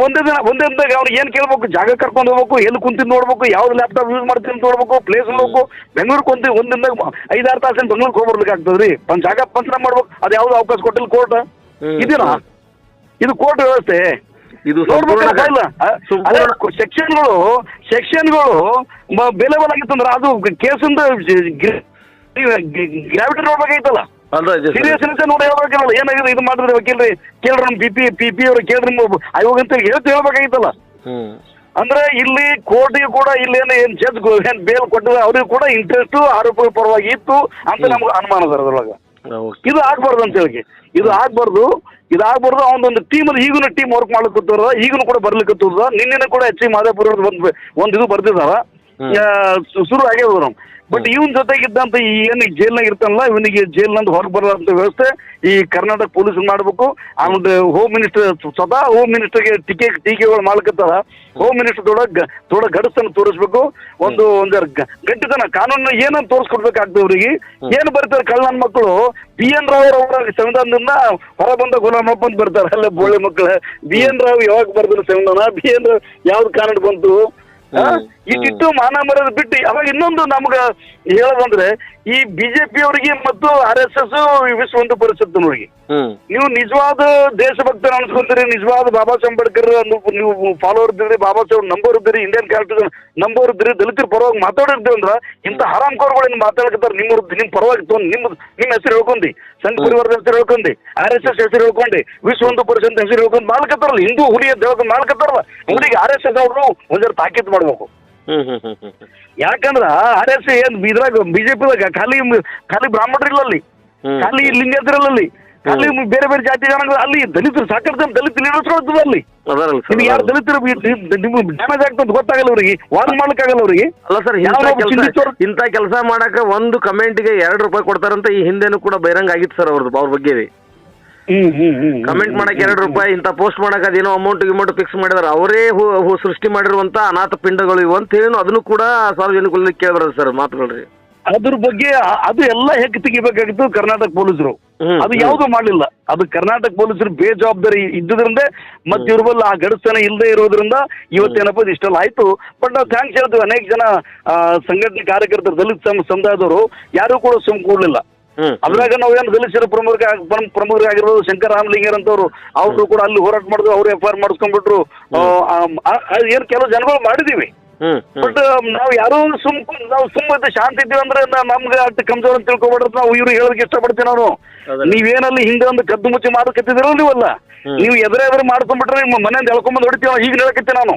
Speaker 2: ಒಂದೇ ದಿನ ಒಂದೇ ದಿನದಾಗ ಅವ್ನಿಗೆ ಏನು ಕೇಳ್ಬೇಕು? ಜಾಗ ಕರ್ಕೊಂಡು ಹೋಗ್ಬೇಕು ಎಲ್ಲಿ ಕುಂತಿದ್ದು ನೋಡ್ಬೇಕು ಯಾವ್ದು ಲ್ಯಾಪ್ಟಾಪ್ ಯೂಸ್ ಮಾಡ್ತೀನಿ ಅಂತ ನೋಡ್ಬೇಕು ಪ್ಲೇಸ್ ನೋಡ್ಬೇಕು ಬೆಂಗಳೂರು ಕುಂತಿ ಒಂದ್ ದಿನದಾಗ ಐದಾರು ತಾಸಿನ ಬೆಂಗಳೂರಿಗೆ ಹೋಗ್ಬರ್ಬೇಕಾಗ್ತದೆ ರೀ ಒಂದು ಜಾಗ ಪಂಚನ ಮಾಡ್ಬೇಕು ಅದು ಯಾವ್ದು ಅವಕಾಶ ಕೊಟ್ಟಿಲ್ಲ ಕೋರ್ಟ್ ಇದೀನಾ? ಇದು ಕೋರ್ಟ್ ವ್ಯವಸ್ಥೆ.
Speaker 1: ಇದು
Speaker 2: ಸೆಕ್ಷನ್ಗಳು ಸೆಕ್ಷನ್ಗಳು ಬೇಲೆಬಲ್ ಆಗಿತ್ತಂದ್ರೆ ಅದು ಕೇಸಿಂದ ಗ್ರಾವಿಟಿ ನೋಡ್ಬೇಕಾಗಿತ್ತಲ್ಲ? ಸೀರಿಯಸ್ನೆಸ್ ನೋಡಿ ಹೇಳ್ಬೇಕಲ್ಲ ಏನಾಗಿದೆ ಇದು ಮಾಡಿದ್ರೆ ವಕೀಲ್ರಿ? ಕೇಳ್ರಿ ನಮ್ಮ ಪಿ ಪಿ ಪಿ ಪಿ ಅವ್ರು ಕೇಳ್ರಿ ನಿಮ್ಮ ಆಯೋಗ ಅಂತ ಹೇಳ್ತಿ ಹೇಳ್ಬೇಕಾಗಿತ್ತಲ್ಲ. ಅಂದ್ರೆ ಇಲ್ಲಿ ಕೋರ್ಟಿಗೆ ಕೂಡ ಇಲ್ಲಿ ಏನು ಏನ್ ಜಡ್ಜ್ ಏನ್ ಬೇಲ್ ಕೊಟ್ಟಿದ್ರೆ ಅವ್ರಿಗೆ ಕೂಡ ಇಂಟ್ರೆಸ್ಟ್ ಆರೋಪ ಪರವಾಗಿ ಇತ್ತು ಅಂತ ನಮ್ಗೆ ಅನುಮಾನ ಸರ್ ಅದ್ರೊಳಗ. ಇದು ಆಗ್ಬಾರ್ದು ಅಂತ ಹೇಳಿ. ಇದು ಆಗ್ಬಾರ್ದು. ಇದು ಆಗ್ಬಾರ್ದು. ಅವನೊಂದು ಅಲ್ಲಿ ಈಗಿನ ಟೀಮ್ ವರ್ಕ್ ಮಾಡ್ಲಿಕ್ಕತ್ತಾರ ಈಗನು ಕೂಡ ಬರ್ಲಿಕ್ಕತ್ತದ ನಿನ್ನೆ ಕೂಡ ಎಚ್ ಸಿ ಮಾದೇಪುರ ಒಂದು ಒಂದು ಇದು ಬರ್ತಿದಾರ ಶುರು ಆಗ್ಯದ ನಾವು ಬಟ್ ಇವನ್ ಜೊತೆಗಿದ್ದಂತ ಈ ಏನು ಜೈಲ್ನಾಗ ಇರ್ತಾನಲ್ಲ ಇವನಿಗೆ ಜೈಲ್ನಿಂದ ಹೊರಗೆ ಬರೋದಂತ ವ್ಯವಸ್ಥೆ ಈ ಕರ್ನಾಟಕ ಪೊಲೀಸ್ ಮಾಡಬೇಕು. ಆಮೇಲೆ ಹೋಮ್ ಮಿನಿಸ್ಟರ್ ಸದಾ ಹೋಮ್ ಮಿನಿಸ್ಟರ್ಗೆ ಟೀಕೆ ಟೀಕೆಗಳು ಮಾಡ್ಕತ್ತಾರ ಹೋಮ್ ಮಿನಿಸ್ಟರ್ ತೋಡ ತೋಡ ಗಡಸ್ತನ ತೋರಿಸ್ಬೇಕು. ಒಂದು ಒಂದು ಗಟ್ಟಿತನ ಕಾನೂನು ಏನನ್ನ ತೋರಿಸ್ಕೊಡ್ಬೇಕಾಗ್ತದೆ ಅವರಿಗೆ? ಏನ್ ಬರ್ತಾರೆ ಕಳ್ಳನ ಮಕ್ಕಳು ಬಿ ಎನ್ ರಾವ್ ಅವರ ಸಂವಿಧಾನದಿಂದ ಹೊರ ಬಂದ ಗುಲಾಮಪ್ಪ ಅಂತ ಬರ್ತಾರೆ ಅಲ್ಲ ಬೋಳೆ ಮಕ್ಕಳ ಬಿ ಎನ್ ರಾವ್ ಯಾವಾಗ ಬರ್ತಾರೆ ಸಂವಿಧಾನ? ಬಿ ಎನ್ ರಾವ್ ಯಾವ್ದು ಕಾರಣ ಬಂತು?
Speaker 1: ಹ್ಮ್.
Speaker 2: ಇಷ್ಟಿಟ್ಟು ಮಾನ ಮರದ ಬಿಟ್ಟು ಅವಾಗ ಇನ್ನೊಂದು ನಮ್ಗ ಹೇಳೋದಂದ್ರೆ ಈ ಬಿಜೆಪಿ ಅವರಿಗೆ ಮತ್ತು ಆರ್ ಎಸ್ ಎಸ್ ವಿಶ್ವ ಒಂದು ಪರಿಷತ್ತಿನವರಿಗೆ ನೀವು ನಿಜವಾದ ದೇಶಭಕ್ತರು ಅನ್ಸ್ಕೊಂತೀರಿ ನಿಜವಾದ ಬಾಬಾ ಸಾಹೇಬ್ ಅಂಬೇಡ್ಕರ್ ಅನ್ನು ನೀವು ಫಾಲೋವರ್ ಇದ್ದೀರಿ ಬಾಬಾ ಸಾಹೇಬ್ ನಂಬರ್ ಇದ್ದೀರಿ ಇಂಡಿಯನ್ ಕ್ಯಾರೆಕ್ಟರ್ ನಂಬರ್ ಇದ್ದೀರಿ ದಲಿತರ ಪರವಾಗಿ ಮಾತಾಡಿರ್ತೀವಿ ಅಂದ್ರ ಇಂಥ ಹರಾಮ್ ಕೋರ್ಗಳು ಮಾತಾಡಕತ್ತಾರ ನಿಮ್ಮ ನಿಮ್ಮ ಪರವಾಗಿ ನಿಮ್ ನಿಮ್ಮ ನಿಮ್ಮ ಹೆಸರು ಹೇಳ್ಕೊಂಡಿ. ಸಂಘ ಪರಿವಾರದ ಹೆಸರು ಹೇಳ್ಕೊಂಡಿ ಆರ್ ಎಸ್ ಎಸ್ ಹೆಸರು ಹೇಳ್ಕೊಂಡಿ ವಿಶ್ವ ಒಂದು ಪರಿಷತ್ ಹೆಸರು ಹೇಳ್ಕೊಂಡು ಮಾಡ್ಕತ್ತಾರಲ್ಲ ಹಿಂದೂ ಹುಲಿಯ ಅಂತ ಮಾಲ್ಕತ್ತಾರಲ್ಲ ಮಾಡ್ಕತ್ತಾರಲ್ಲ ಅವರಿಗೆ ಆರ್ ಎಸ್ ಎಸ್ ಅವರು ಒಂದರ ತಾಕೀತು ಮಾಡ್ಬೇಕು.
Speaker 1: ಹ್ಮ್ ಹ್ಮ್ ಹ್ಮ್ ಹ್ಮ್ ಹ್ಮ್.
Speaker 2: ಯಾಕಂದ್ರ ಆರ್ ಎಸ್ ಏನ್ ಇದ್ರಾಗ ಬಿಜೆಪಿದಾಗ ಖಾಲಿ ಖಾಲಿ ಬ್ರಾಹ್ಮಣರಿಲ್ಲ ಅಲ್ಲಿ. ಖಾಲಿ ಲಿಂಗೇತರಲ್ಲ ಅಲ್ಲಿ ಖಾಲಿ ಬೇರೆ ಬೇರೆ ಜಾತಿ ಜನ ಅಲ್ಲಿ ದಲಿತರು ಸಾಕಷ್ಟು ಜನ ದಲಿತ ಲೀಡರ್ಸ್ ಅಲ್ಲಿ. ನಿಮ್ಗೆ ಯಾರು ದಲಿತರು ನಿಮ್ಗೆ ಡ್ಯಾಮೇಜ್ ಆಗ್ತದೆ ಗೊತ್ತಾಗಲ್ಲ ಅವ್ರಿಗೆ. ವಾರ್ನ್ ಆಗಲ್ಲ ಅವ್ರಿಗೆ.
Speaker 1: ಅಲ್ಲ ಸರ್
Speaker 2: ಇಂತ
Speaker 1: ಕೆಲಸ ಮಾಡಕ ಒಂದು ಕಮೆಂಟ್ಗೆ ಎರಡು ರೂಪಾಯಿ ಕೊಡ್ತಾರಂತ ಈ ಹಿಂದೆನೂ ಕೂಡ ಬಹಿರಂಗ ಆಗಿತ್ತು ಸರ್ ಅವ್ರದ್ದು ಅವ್ರ ಬಗ್ಗೆ ಕಮೆಂಟ್ ಮಾಡಕ್ಕೆ ಎರಡು ರೂಪಾಯಿ ಇಂತ ಪೋಸ್ಟ್ ಮಾಡಕ್ ಅದೇನೋ ಅಮೌಂಟ್ ಗಿಮೌಂಟ್ ಫಿಕ್ಸ್ ಮಾಡಿದಾರೆ. ಅವರೇ ಸೃಷ್ಟಿ ಮಾಡಿರುವಂತ ಅನಾಥ ಪಿಂಡಗಳು ಇವು ಅಂತ ಹೇಳಿ ಅದನ್ನು ಕೂಡ ಸಾರ್ವಜನಿಕರಲ್ಲಿ ಕೇಳಿದ್ರ ಸರ್ ಮಾತುಗಳ್ರಿ.
Speaker 2: ಅದ್ರ ಬಗ್ಗೆ ಅದು ಎಲ್ಲ ಹೆಕ್ ತೆಗಿಬೇಕಾಗಿತ್ತು ಕರ್ನಾಟಕ ಪೊಲೀಸರು. ಅದು. ಯಾವುದು ಮಾಡಲಿಲ್ಲ. ಅದು ಕರ್ನಾಟಕ ಪೊಲೀಸರು ಬೇಜವಾಬ್ದಾರಿ ಇದ್ದುದ್ರಿಂದ ಮತ್ತೆ ಇವ್ರ ಬಲ್ಲ ಆ ಗಡಸ್ತನ ಇಲ್ಲದೆ ಇರೋದ್ರಿಂದ ಇವತ್ತೇನಪ್ಪ ಇಷ್ಟೆಲ್ಲ ಆಯ್ತು. ಬಟ್ ನಾವು ಥ್ಯಾಂಕ್ಸ್ ಹೇಳ್ತೀವಿ. ಅನೇಕ ಜನ ಸಂಘಟನೆ ಕಾರ್ಯಕರ್ತರು ದಲಿತ ಸಮ- ಸಮುದಾಯದವರು ಯಾರು ಕೂಡ ಸುಮ್ ಕೂಡಲಿಲ್ಲ ಅದ್ರಾಗ ನಾವು ಏನು ದಲಿತರ ಪ್ರಮುಖ ಪ್ರಮುಖರಾಗಿರ್ಬೋದು ಶಂಕರ ರಾಮಲಿಂಗರ್ ಅಂತವ್ರು ಅವರು ಕೂಡ ಅಲ್ಲಿ ಹೋರಾಟ ಮಾಡಿದ್ರು ಅವ್ರು ಎಫ್ ಐ ಆರ್ ಮಾಡಿಸ್ಕೊಂಡ್ಬಿಟ್ರು. ಏನ್ ಕೆಲವು ಜನಗಳು ಮಾಡಿದೀವಿ. ಬಟ್ ನಾವು ಯಾರು ಸುಮ್ ನಾವು ಸುಮ್ಮ ಶಾಂತಿ ಇದ್ದೀವಿ ಅಂದ್ರೆ ನಮ್ಗೆ ಅಷ್ಟು ಕಮ್ಜೋರ್ ಅಂತ ತಿಳ್ಕೊಬಾರ್ದು ನಾವು ಇವ್ರು ಹೇಳೋದಕ್ಕೆ ಇಷ್ಟಪಡ್ತೀವಿ ನಾನು. ನೀವೇನಲ್ಲಿ ಹಿಂದೆ ಒಂದು ಕದ್ದು ಮುಚ್ಚಿ ಮಾತುಕತ್ತಿದಿರೋ ನೀವಲ್ಲ. ನೀವು ಎದುರ ಎದುರು ಮಾಡ್ಕೊಂಡ್ಬಿಟ್ರೆ ನಿಮ್ಮ ಮನೆಯಿಂದ ಎಳ್ಕೊಂಬಂದು ಹೊಡಿತೀವಿ ಈಗ ಹೇಳಕತ್ತೆ ನಾನು.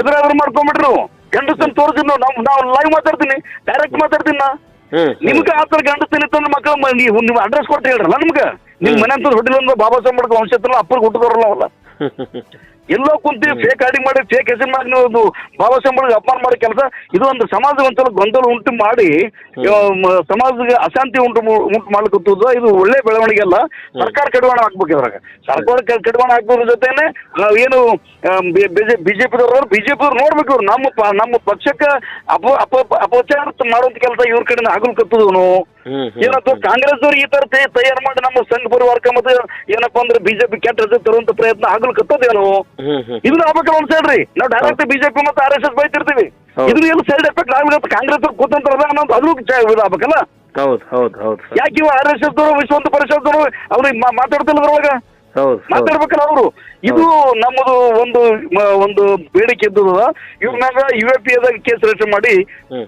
Speaker 2: ಎದುರ ಎದುರು ಮಾಡ್ಕೊಂಬಿಟ್ರು ಮಾಡ್ಕೊಂಡ್ಬಿಟ್ರಿ. ತೋರಿಸಿದ್ ಗಂಡಸನ್ ತೋರಿಸಿ ನಾವು ನಾವು ಲೈವ್ ಮಾತಾಡ್ತೀನಿ. ಡೈರೆಕ್ಟ್ ಮಾತಾಡ್ತೀನಿ ನಾ. ನಿಮ್ಗೆ ಆ ತರ ಗಂಡ ಇತ್ತಂದ್ರೆ ಮಕ್ಕಳು ನೀವು ನೀವು ಅಡ್ರೆಸ್ ಕೊಟ್ಟು ಹೇಳ್ರಲ್ಲ ನಿಮ್ಗೆ? ನಿಮ್ ಮನೆ ಅಂತ ಅಂದ್ರೆ ಬಾಬಾ ಸಾಹೇಬ್ ಅಂಬೇಡ್ಕರ್ ವಂಶ ಅಪ್ಪರ್ ಹುಟ್ಟಿದವ್ರಲ್ಲ ಅವಲ್ಲ ಎಲ್ಲೋ ಕುಂತಿ ಫೇಕ್ ಆಡಿಂಗ್ ಮಾಡಿ ಫೇಕ್ ಹೆಸರು ಮಾಡಿ ನೀವು ಸಾಹೇಬ್ ಅಪಮಾನ ಮಾಡೋ ಕೆಲಸ ಇದು ಒಂದು ಸಮಾಜ ಒಂದ್ಸಲ ಗೊಂದಲ ಉಂಟು ಮಾಡಿ ಸಮಾಜಕ್ಕೆ ಅಶಾಂತಿ ಉಂಟು ಉಂಟು ಮಾಡ್ಲಿಕ್ಕೆ ಇದು ಒಳ್ಳೆ ಬೆಳವಣಿಗೆ ಅಲ್ಲ. ಸರ್ಕಾರ ಕಡಿವಾಣ ಹಾಕ್ಬೇಕು ಇದ್ರಾಗ. ಸರ್ಕಾರ ಕಡಿವಾಣ ಹಾಕೋದ್ರ ಜೊತೆನೆ ಬಿಜೆಪಿ ಏನು ಬಿಜೆಪಿದವ್ರು ಬಿಜೆಪಿದವ್ರು ನೋಡ್ಬೇಕು ಇವ್ರು. ನಮ್ಮ ನಮ್ಮ ಪಕ್ಷಕ್ಕೆ ಅಪ ಅಪ ಅಪಚಾರ ಮಾಡುವಂತ ಕೆಲಸ ಇವ್ರ ಕಡೆಯಿಂದ
Speaker 1: ಹ್ಮ್
Speaker 2: ಏನಂತ ಕಾಂಗ್ರೆಸ್ ಅವ್ರು ಈ ತರ ತಯ- ತಯಾರು ಮಾಡಿ ನಮ್ಮ ಸಂಘ ಪರಿವಾರಕ್ಕೆ ಮತ್ತೆ ಏನಪ್ಪಾ ಅಂದ್ರೆ ಬಿಜೆಪಿ ಕೆಟ್ಟ ತರುವಂತ ಪ್ರಯತ್ನ ಆಗ್ಲಿಕ್ಕತ್ತದೇನು ಇದನ್ನ ಆಗ್ಬೇಕಲ್ಲ ಒಂದ್ ಸೈಡ್ರಿ ನಾವು ಡೈರೆಕ್ಟ್ ಬಿಜೆಪಿ ಮತ್ತೆ ಆರ್ ಎಸ್ ಎಸ್ ಬೈತಿರ್ತೀವಿ. ಇದ್ರ ಎಲ್ಲ ಸೈಡ್ ಎಫೆಕ್ಟ್ ಅಂತ ಕಾಂಗ್ರೆಸ್ ಕೂತಂತಾರ ಅನ್ನೋದು ಅದು ಚ- ಇದು ಆಗ್ಬೇಕಲ್ಲ?
Speaker 1: ಹೌದು ಹೌದು
Speaker 2: ಯಾಕೆ ಇವ ಆರ್ ಎಸ್ ಎಸ್ ದವರು ವಿಶ್ವಂತ ಪರಿಷತ್ ಪರಿಷತ್ ಅವ್ರಿಗೆ ಮಾತಾಡ್ತಿಲ್ಲ ಅದ್ರೊಳಗ ಮಾತಾಡ್ಬೇಕಲ್ಲ ಅವರು. ಇದು ನಮ್ಮದು ಒಂದು ಒಂದು ಬೇಡಿಕೆ ಇದ್ದದ ಇವ್ರ ಮ್ಯಾಗ ಯು ಎ ಪಿ ಎದಾಗ ಕೇಸ್ ರಿಜಿಸ್ಟರ್ ಮಾಡಿ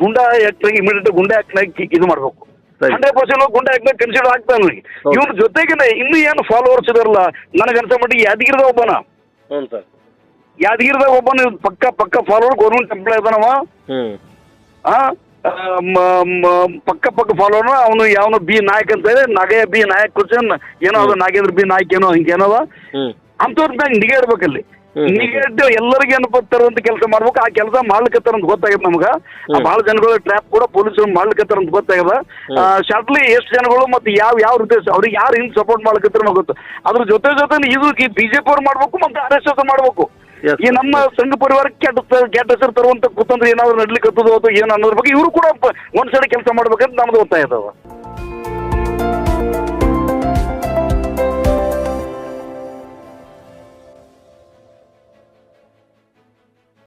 Speaker 2: Goonda act immediate Goonda act ಇದು ಮಾಡ್ಬೇಕು. Hundred percent Goonda act consider ಆಗ್ತಾನೆ. ಇವ್ರ ಜೊತೆಗೆ ಇನ್ನು ಏನು ಫಾಲೋವರ್ಸ್ ಇದಾರಲ್ಲ? ನನಗೆ ಅನ್ಸ ಮಟ್ಟಿಗೆ ಯಾದಗಿರಿದ ಒಬ್ಬನ.
Speaker 1: ಹ್ಞೂ ಸರ್.
Speaker 2: ಯಾದಗಿರಿದಾಗ ಒಬ್ಬನ ಪಕ್ಕ ಪಕ್ಕ ಫಾಲೋವರ್ ಗೌರ್ಮೆಂಟ್ ಎಂಪ್ಲಾಯ್ ಇದಾನವ
Speaker 1: ಹ್ಞೂ
Speaker 2: ಆ, ಆ, ಮ- ಮ- ಪಕ್ಕ ಪಕ್ಕ ಫಾಲೋವರ್ ಅವನು ಯಾವನು ಬಿ ನಾಯಕ್ ಅಂತ ಹೇಳಿ ನಾಗಯ್ಯ ಬಿ ನಾಯಕ್ ಕುರ್ಚನ್ ಏನೋ ಅದು ನಾಗೇಂದ್ರ ಬಿ ನಾಯಕ್ ಏನೋ ಹಿಂಗೇನವ
Speaker 1: ಹ್ಞೂ
Speaker 2: ಅಂಥವ್ರ ಮ್ಯಾಗ ನಿಗಾ ಇಡ್ಬೇಕಲ್ಲಿ
Speaker 1: ಹ್ಮ್.
Speaker 2: ನಿಗಾ ಇಟ್ಟು ಎಲ್ಲರಿಗೆ ಏನಪ್ಪ ತರುವಂತ ಕೆಲಸ ಮಾಡ್ಬೇಕು. ಆ ಕೆಲಸ ಮಾಡ್ಲಿಕತ್ತಾರ ಅಂತ ಗೊತ್ತಾಗತ್ತೆ ನಮ್ಗ. ಬಹಳ ಜನಗಳು ಟ್ರ್ಯಾಪ್ ಕೂಡ ಪೊಲೀಸರು ಮಾಡ್ಲಿಕತ್ತಾರ ಅಂತ ಗೊತ್ತಾಗದ. ಶಾರ್ಟ್ಲಿ ಎಷ್ಟು ಜನಗಳು ಮತ್ತೆ ಯಾವ ಯಾವ ರೀತಿ ಅವ್ರಿಗೆ ಯಾರು ಹಿಂಗ್ ಸಪೋರ್ಟ್ ಮಾಡ್ಲಿಕತ್ತಾರ ಗೊತ್ತು. ಅದ್ರ ಜೊತೆ ಜೊತೆ ಇದು ಬಿಜೆಪಿ ಅವ್ರು ಮಾಡ್ಬೇಕು ಮತ್ತೆ ಆರ್ ಎಸ್ ಎಸ್ ಮಾಡ್ಬೇಕು. ಈ ನಮ್ಮ ಸಂಘ ಪರಿವಾರ ಕೆಟ್ಟ ಕೆಟ್ಟ ಹೆಸರು ತರುವಂತ ಕುತಂತ್ರ ಏನಾದ್ರು ನಡ್ಲಿಕ್ಕೆ ಅಥವಾ ಏನು ಅನ್ನೋದ್ರ ಬಗ್ಗೆ ಇವರು ಕೂಡ ಒಂದ್ ಸೈಡ್ ಕೆಲಸ ಮಾಡ್ಬೇಕಂತ ನಮ್ದು ಒತ್ತಾಯ ಇದಾವ